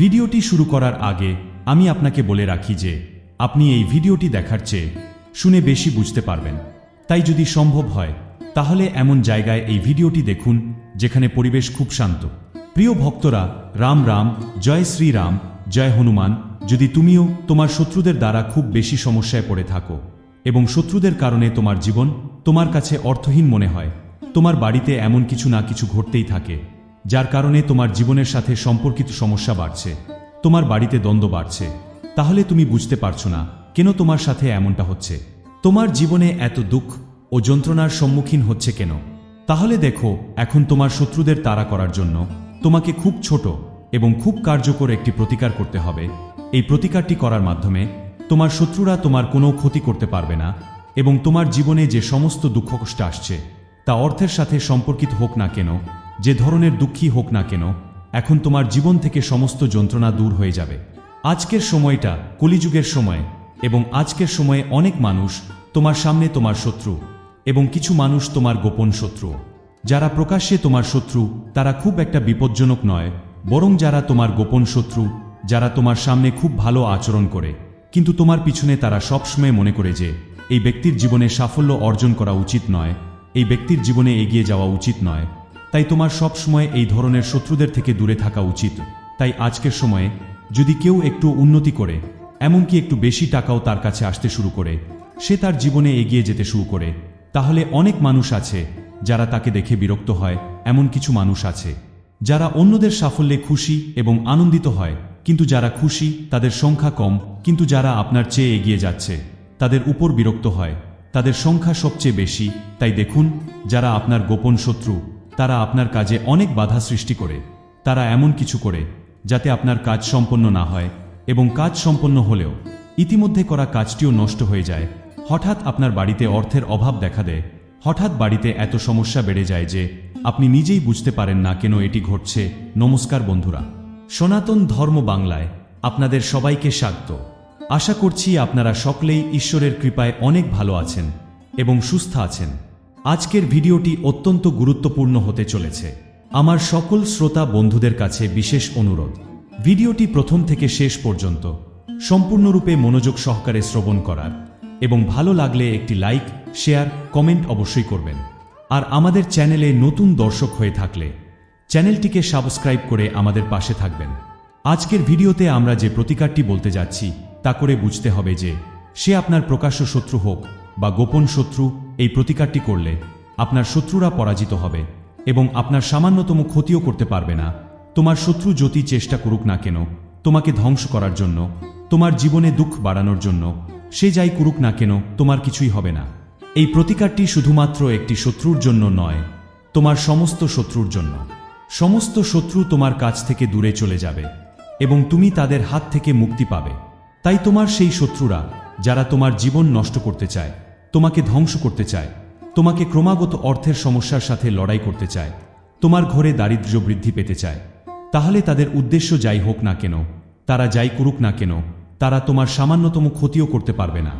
ভিডিওটি শুরু করার আগে আমি আপনাকে বলে রাখি যে আপনি এই ভিডিওটি দেখার চেয়ে শুনে বেশি বুঝতে পারবেন। তাই যদি সম্ভব হয়, তাহলে এমন জায়গায় এই ভিডিওটি দেখুন, যেখানে পরিবেশ খুব শান্ত। প্রিয় ভক্তরা, রাম রাম, জয় শ্রীরাম, জয় হনুমান, যদি তুমিও তোমার শত্রুদের দ্বারা খুব বেশি সমস্যায় পড়ে থাকো এবং শত্রুদের কারণে তোমার জীবন তোমার কাছে অর্থহীন মনে হয়, তোমার বাড়িতে এমন কিছু না কিছু ঘটতেই থাকে। যার কারণে তোমার জীবনের সাথে সম্পর্কিত সমস্যা বাড়ছে, তোমার বাড়িতে দ্বন্দ্ব বাড়ছে। তাহলে তুমি বুঝতে পারছ না কেন তোমার সাথে এমনটা হচ্ছে। তোমার জীবনে এত দুঃখ ও যন্ত্রণার সম্মুখীন হচ্ছে কেন? তাহলে দেখো, এখন তোমার শত্রুদের তাড়া করার জন্য তোমাকে খুব ছোট এবং খুব কার্যকর একটি প্রতিকার করতে হবে। এই প্রতিকারটি করার মাধ্যমে তোমার শত্রুরা তোমার কোনো ক্ষতি করতে পারবে না এবং তোমার জীবনে যে সমস্ত দুঃখ কষ্ট আসছে, তা অর্থের সাথে সম্পর্কিত হোক না কেন যে ধরনের দুঃখী হোক না কেন, এখন তোমার জীবন থেকে সমস্ত যন্ত্রণা দূর হয়ে যাবে। আজকের সময়টা কলিযুগের সময় এবং আজকের সময়ে অনেক মানুষ তোমার সামনে তোমার শত্রু এবং কিছু মানুষ তোমার গোপন শত্রু। যারা প্রকাশ্যে তোমার শত্রু, তারা খুব একটা বিপজ্জনক নয়, বরং যারা তোমার গোপন শত্রু, যারা তোমার সামনে খুব ভালো আচরণ করে। কিন্তু তোমার পিছনে তারা সবসময় মনে করে যে, এই ব্যক্তির জীবনে সাফল্য অর্জন করা উচিত নয়, এই ব্যক্তির জীবনে এগিয়ে যাওয়া উচিত নয়। তাই তোমার সব সময় এই ধরনের শত্রুদের থেকে দূরে থাকা উচিত। তাই আজকের সময়ে, যদি কেউ একটু উন্নতি করে, এমনকি একটু বেশি টাকাও তার কাছে আসতে শুরু করে, সে তার জীবনে এগিয়ে যেতে শুরু করে, তাহলে অনেক মানুষ আছে, যারা তাকে দেখে বিরক্ত হয়, এমন কিছু মানুষ আছে। যারা অন্যদের সাফল্যে খুশি এবং আনন্দিত হয়, কিন্তু যারা খুশি, তাদের সংখ্যা কম, কিন্তু যারা আপনার চেয়ে এগিয়ে যাচ্ছে, তাদের উপর বিরক্ত হয়, তাদের সংখ্যা সবচেয়ে বেশি। তাই দেখুন, যারা আপনার গোপন শত্রু তারা আপনার কাজে অনেক বাধা সৃষ্টি করে। তারা এমন কিছু করে, যাতে আপনার কাজ সম্পন্ন না হয় এবং কাজ সম্পন্ন হলেও ইতিমধ্যে করা কাজটিও নষ্ট হয়ে যায়। হঠাৎ আপনার বাড়িতে অর্থের অভাব দেখা দেয়। হঠাৎ বাড়িতে এত সমস্যা বেড়ে যায় যে আপনি নিজেই বুঝতে পারেন না কেন এটি ঘটছে। নমস্কার বন্ধুরা। সনাতন ধর্ম বাংলায় আপনাদের সবাইকে স্বাগত। আশা করছি আপনারা সকলেই ঈশ্বরের কৃপায় অনেক ভালো আছেন এবং সুস্থ আছেন। আজকের ভিডিওটি অত্যন্ত গুরুত্বপূর্ণ হতে চলেছে। আমার সকল শ্রোতা বন্ধুদের কাছে বিশেষ অনুরোধ। ভিডিওটি প্রথম থেকে শেষ পর্যন্ত সম্পূর্ণরূপে মনোযোগ সহকারে শ্রবণ করার এবং ভালো লাগলে একটি লাইক, শেয়ার, কমেন্ট অবশ্যই করবেন। আর আমাদের চ্যানেলে নতুন দর্শক হয়ে থাকলে চ্যানেলটিকে সাবস্ক্রাইব করে আমাদের পাশে থাকবেন। আজকের ভিডিওতে আমরা যে প্রতিকারটি বলতে যাচ্ছি, তা করে বুঝতে হবে যে সে আপনার প্রকাশ্য শত্রু হোক বা গোপন শত্রু এই প্রতিকারটি করলে আপনার শত্রুরা পরাজিত হবে এবং আপনার সামান্যতম ক্ষতিও করতে পারবে না। তোমার শত্রু যতি চেষ্টা করুক না কেন, তোমাকে ধ্বংস করার জন্য, তোমার জীবনে দুঃখ বাড়ানোর জন্য, সে যাই করুক না কেন, তোমার কিছুই হবে না। এই প্রতিকারটি শুধুমাত্র একটি শত্রুর জন্য নয়, তোমার সমস্ত শত্রুর জন্য। সমস্ত শত্রু তোমার কাছ থেকে দূরে চলে যাবে এবং তুমি তাদের হাত থেকে মুক্তি পাবে। তাই তোমার সেই শত্রুরা, যারা তোমার জীবন নষ্ট করতে চায় তোমাকে ধ্বংস করতে চায়। তোমাকে ক্রমাগত অর্থের সমস্যার সাথে লড়াই করতে চায়। তোমার ঘরে দারিদ্র্য বৃদ্ধি পেতে চায়। তাহলে তাদের উদ্দেশ্য যাই হোক না কেন, তারা যাই করুক না কেন, তারা তোমার সামান্যতম ক্ষতিও করতে পারবে না।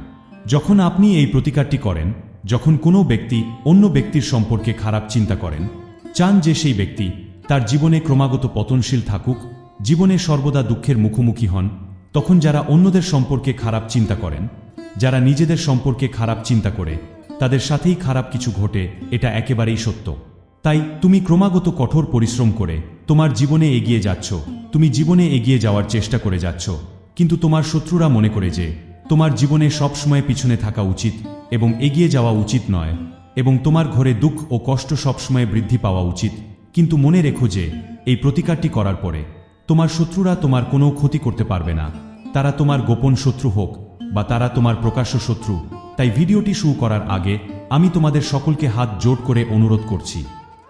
যখন আপনি এই প্রতিকারটি করেন, যখন কোনো ব্যক্তি অন্য ব্যক্তির সম্পর্কে খারাপ চিন্তা করেন, চান যে সেই ব্যক্তি তার জীবনে ক্রমাগত পতনশীল থাকুক, জীবনে সর্বদা দুঃখের মুখোমুখি হন, তখন যারা অন্যদের সম্পর্কে খারাপ চিন্তা করেন যারা নিজেদের সম্পর্কে খারাপ চিন্তা করে, তাদের সাথেই খারাপ কিছু ঘটে, এটা একেবারেই সত্য। তাই তুমি ক্রমাগত কঠোর পরিশ্রম করে তোমার জীবনে এগিয়ে যাচ্ছ, তুমি জীবনে এগিয়ে যাওয়ার চেষ্টা করে যাচ্ছ। কিন্তু তোমার শত্রুরা মনে করে যে, তোমার জীবনে সবসময় পিছনে থাকা উচিত এবং এগিয়ে যাওয়া উচিত নয় এবং তোমার ঘরে দুঃখ ও কষ্ট সবসময় বৃদ্ধি পাওয়া উচিত। কিন্তু মনে রেখো যে, এই প্রতিকারটি করার পরে তোমার শত্রুরা তোমার কোনো ক্ষতি করতে পারবে না। তারা তোমার গোপন শত্রু হোক বা তারা তোমার প্রকাশ্য শত্রু। তাই ভিডিওটি শুরু করার আগে আমি তোমাদের সকলকে হাত জোট করে অনুরোধ করছি,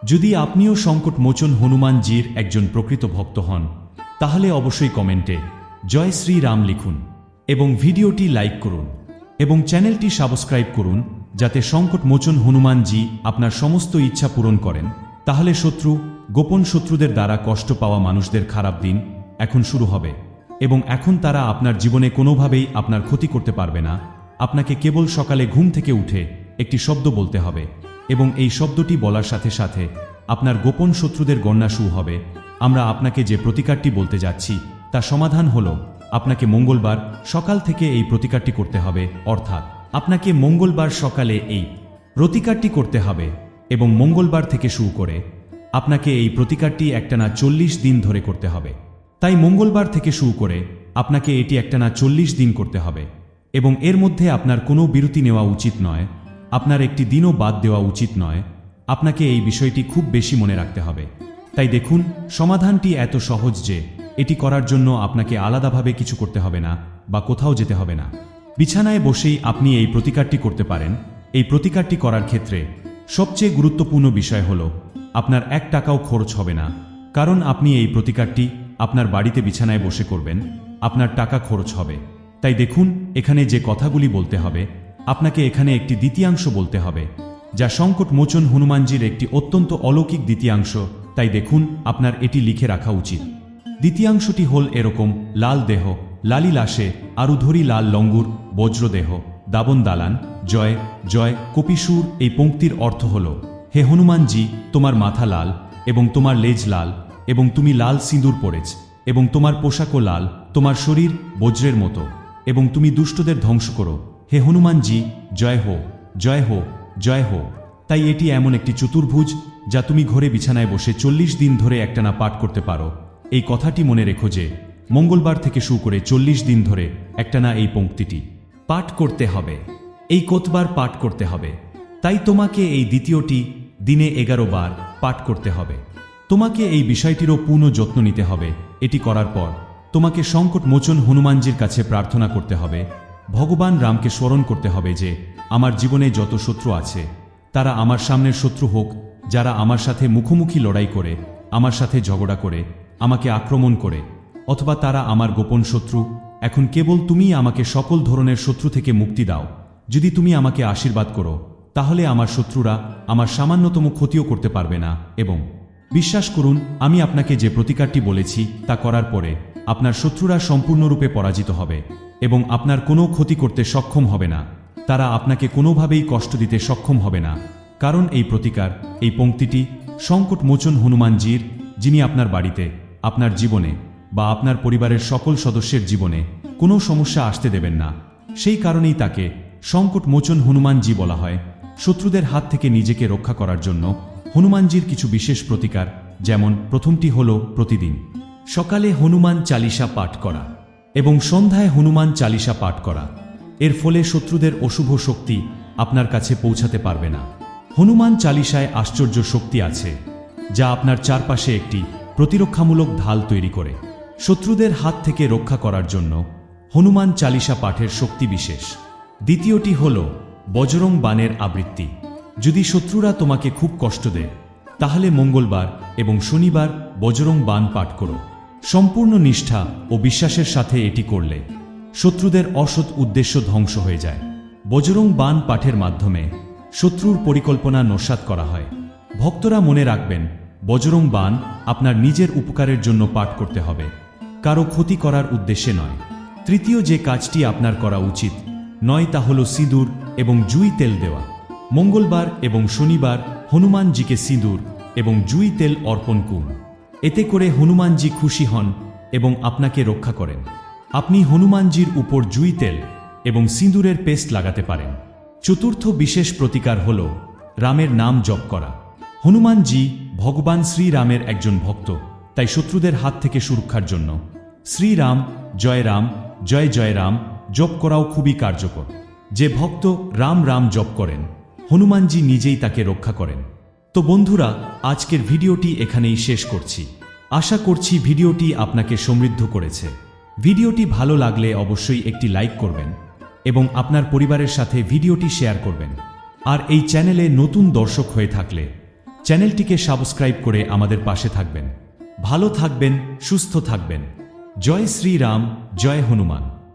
যদি আপনিও সংকট মোচন হনুমানজির একজন প্রকৃত ভক্ত হন, তাহলে অবশ্যই কমেন্টে জয় শ্রী রাম লিখুন এবং ভিডিওটি লাইক করুন এবং চ্যানেলটি সাবস্ক্রাইব করুন যাতে সংকট মোচন হনুমানজি আপনার সমস্ত ইচ্ছা পূরণ করেন। তাহলে শত্রু, গোপন শত্রুদের দ্বারা কষ্ট পাওয়া মানুষদের খারাপ দিন এখন শুরু হবে। এবং এখন তারা আপনার জীবনে কোনোভাবেই আপনার ক্ষতি করতে পারবে না। আপনাকে কেবল সকালে ঘুম থেকে উঠে একটি শব্দ বলতে হবে এবং এই শব্দটি বলার সাথে সাথে আপনার গোপন শত্রুদের গণনা শুরু হবে। আমরা আপনাকে যে প্রতিকারটি বলতে যাচ্ছি তা সমাধান হলো আপনাকে মঙ্গলবার সকাল থেকে এই প্রতিকারটি করতে হবে, অর্থাৎ আপনাকে মঙ্গলবার সকালে এই প্রতিকারটি করতে হবে এবং মঙ্গলবার থেকে শুরু করে আপনাকে এই প্রতিকারটি একটানা চল্লিশ দিন ধরে করতে হবে। তাই মঙ্গলবার থেকে শুরু করে আপনাকে এটি একটানা চল্লিশ দিন করতে হবে এবং এর মধ্যে আপনার কোনো বিরতি নেওয়া উচিত নয়, আপনার একটি দিনও বাদ দেওয়া উচিত নয়, আপনাকে এই বিষয়টি খুব বেশি মনে রাখতে হবে। তাই দেখুন, সমাধানটি এত সহজ যে এটি করার জন্য আপনাকে আলাদাভাবে কিছু করতে হবে না বা কোথাও যেতে হবে না। বিছানায় বসেই আপনি এই প্রতিকারটি করতে পারেন। এই প্রতিকারটি করার ক্ষেত্রে সবচেয়ে গুরুত্বপূর্ণ বিষয় হল, আপনার এক টাকাও খরচ হবে না, কারণ আপনি এই প্রতিকারটি আপনার বাড়িতে বিছানায় বসে করবেন, আপনার টাকা খরচ হবে। তাই দেখুন, এখানে যে কথাগুলি বলতে হবে, আপনাকে এখানে একটি দ্বিতীয়াংশ বলতে হবে, যা সংকট মোচন হনুমানজির একটি অত্যন্ত অলৌকিক দ্বিতীয়াংশ, তাই দেখুন, আপনার এটি লিখে রাখা উচিত। দ্বিতীয়াংশটি হল এরকম, লাল দেহ, লালি লাশে, আরুধরি লাল লঙ্গুর, বজ্রদেহ, দাবন দালান, জয় জয়, কপিসুর, এই পঙ্ক্তির অর্থ হল, হে হনুমানজি, তোমার মাথা লাল এবং তোমার লেজ লাল এবং তুমি লাল সিঁদুর পড়েছ এবং তোমার পোশাকও লাল, তোমার শরীর বজ্রের মতো, এবং তুমি দুষ্টদের ধ্বংস করো। হে হনুমানজি, জয় হো জয় হো জয় হো। তাই এটি এমন একটি চতুর্ভুজ, যা তুমি ঘরে বিছানায় বসে চল্লিশ দিন ধরে একটানা পাঠ করতে পারো। এই কথাটি মনে রেখো যে, মঙ্গলবার থেকে শুরু করে চল্লিশ দিন ধরে একটানা এই পঙ্ক্তিটি। পাঠ করতে হবে। এই কতবার পাঠ করতে হবে? তাই তোমাকে এই দ্বিতীয়টি দিনে এগারো বার পাঠ করতে হবে। তোমাকে এই বিষয়টিরও পূর্ণ যত্ন নিতে হবে। এটি করার পর তোমাকে সংকট মোচন হনুমানজির কাছে প্রার্থনা করতে হবে। ভগবান রামকে স্মরণ করতে হবে যে আমার জীবনে যত শত্রু আছে, তারা আমার সামনের শত্রু হোক, যারা আমার সাথে মুখোমুখি লড়াই করে, আমার সাথে ঝগড়া করে, আমাকে আক্রমণ করে, অথবা তারা আমার গোপন শত্রু। এখন কেবল তুমিই আমাকে সকল ধরনের শত্রু থেকে মুক্তি দাও। যদি তুমি আমাকে আশীর্বাদ করো, তাহলে আমার শত্রুরা আমার সামান্যতম ক্ষতিও করতে পারবে না, এবং বিশ্বাস করুন, আমি আপনাকে যে প্রতিকারটি বলেছি তা করার পরে আপনার শত্রুরা সম্পূর্ণরূপে পরাজিত হবে এবং আপনার কোনো ক্ষতি করতে সক্ষম হবে না। তারা আপনাকে কোনোভাবেই কষ্ট দিতে সক্ষম হবে না। কারণ এই প্রতিকার, এই পঙ্ক্তিটি সংকট মোচন হনুমানজির, যিনি আপনার বাড়িতে, আপনার জীবনে বা আপনার পরিবারের সকল সদস্যের জীবনে কোনো সমস্যা আসতে দেবেন না। সেই কারণেই তাকে সংকট মোচন হনুমানজি বলা হয় শত্রুদের হাত থেকে নিজেকে রক্ষা করার জন্য হনুমানজির কিছু বিশেষ প্রতিকার, যেমন প্রথমটি হল প্রতিদিন। সকালে হনুমান চালিসা পাঠ করা এবং সন্ধ্যায় হনুমান চালিসা পাঠ করা। এর ফলে শত্রুদের অশুভ শক্তি আপনার কাছে পৌঁছাতে পারবে না। হনুমান চালিসায় আশ্চর্য শক্তি আছে, যা আপনার চারপাশে একটি প্রতিরক্ষামূলক ঢাল তৈরি করে। শত্রুদের হাত থেকে রক্ষা করার জন্য হনুমান চালিসা পাঠের শক্তি বিশেষ। দ্বিতীয়টি হল বজরং বানের আবৃত্তি। যদি শত্রুরা তোমাকে খুব কষ্ট দেয়, তাহলে মঙ্গলবার এবং শনিবার বজরং বান পাঠ করো। সম্পূর্ণ নিষ্ঠা ও বিশ্বাসের সাথে এটি করলে শত্রুদের অসৎ উদ্দেশ্য ধ্বংস হয়ে যায়। বজরং বান পাঠের মাধ্যমে শত্রুর পরিকল্পনা নস্যাৎ করা হয়। ভক্তরা মনে রাখবেন, বজরং বান আপনার নিজের উপকারের জন্য পাঠ করতে হবে। কারও ক্ষতি করার উদ্দেশ্যে নয়। তৃতীয় যে কাজটি আপনার করা উচিত, নয় তা হল সিঁদুর এবং জুই তেল দেওয়া। মঙ্গলবার এবং শনিবার হনুমানজিকে সিঁদুর এবং জুই তেল অর্পণ করুন। এতে করে হনুমানজি খুশি হন এবং আপনাকে রক্ষা করেন। আপনি হনুমানজির উপর জুই তেল এবং সিঁদুরের পেস্ট লাগাতে পারেন। চতুর্থ বিশেষ প্রতিকার হল রামের নাম জপ করা। হনুমানজি ভগবান শ্রীরামের একজন ভক্ত, তাই শত্রুদের হাত থেকে সুরক্ষার জন্য শ্রীরাম, জয় রাম, জয় জয় রাম জপ করাও খুবই কার্যকর। যে ভক্ত রাম রাম জপ করেন হনুমানজি নিজেই তাকে রক্ষা করেন। তো বন্ধুরা, আজকের ভিডিওটি এখানেই শেষ করছি। আশা করছি ভিডিওটি আপনাকে সমৃদ্ধ করেছে। ভিডিওটি ভালো লাগলে অবশ্যই একটি লাইক করবেন এবং আপনার পরিবারের সাথে ভিডিওটি শেয়ার করবেন। আর এই চ্যানেলে নতুন দর্শক হয়ে থাকলে চ্যানেলটিকে সাবস্ক্রাইব করে আমাদের পাশে থাকবেন। ভালো থাকবেন, সুস্থ থাকবেন। জয় শ্রীরাম, জয় হনুমান।